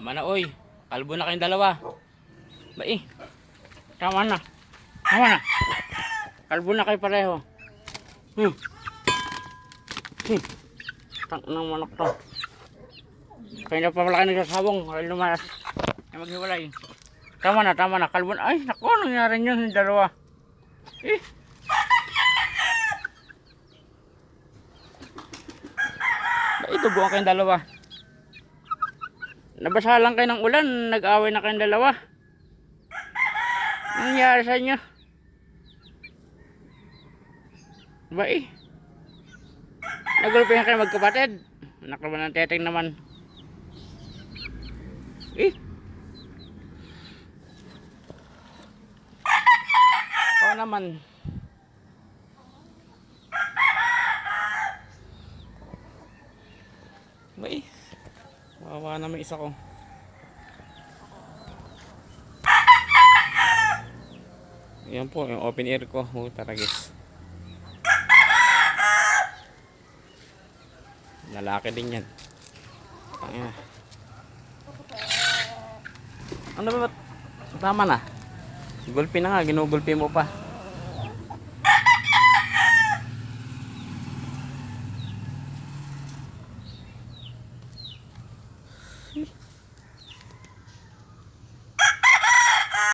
Tama na, oy. Kalbo na kayong dalawa. Ba eh. Tama na. Tama na. Kalbo na kayo pareho. Hmm. Hmm. Tang ng manok to. Kaya na pa malaki nagsasabong. Kaya lumayas. Kaya maghiwalay. Tama na, tama na. Kalbo na. Ay, naku, nangyari nyo yung dalawa. Eh. Ba, ito buong kayong dalawa. Nabasa lang kayo ng ulan, nag-away na kayong dalawa. Anong nangyari sa inyo? Ba eh? Nagulpihan kayo magkapatid. Anak naman ng teteng naman. Eh? Oo naman. Ba eh? Wawa na may isa ko. Yan po, yung open air ko. Oh, taragis. Lalaki din yan. Tangina. Ano ba? Tama na. Gulpi na nga, ginugulpi mo pa.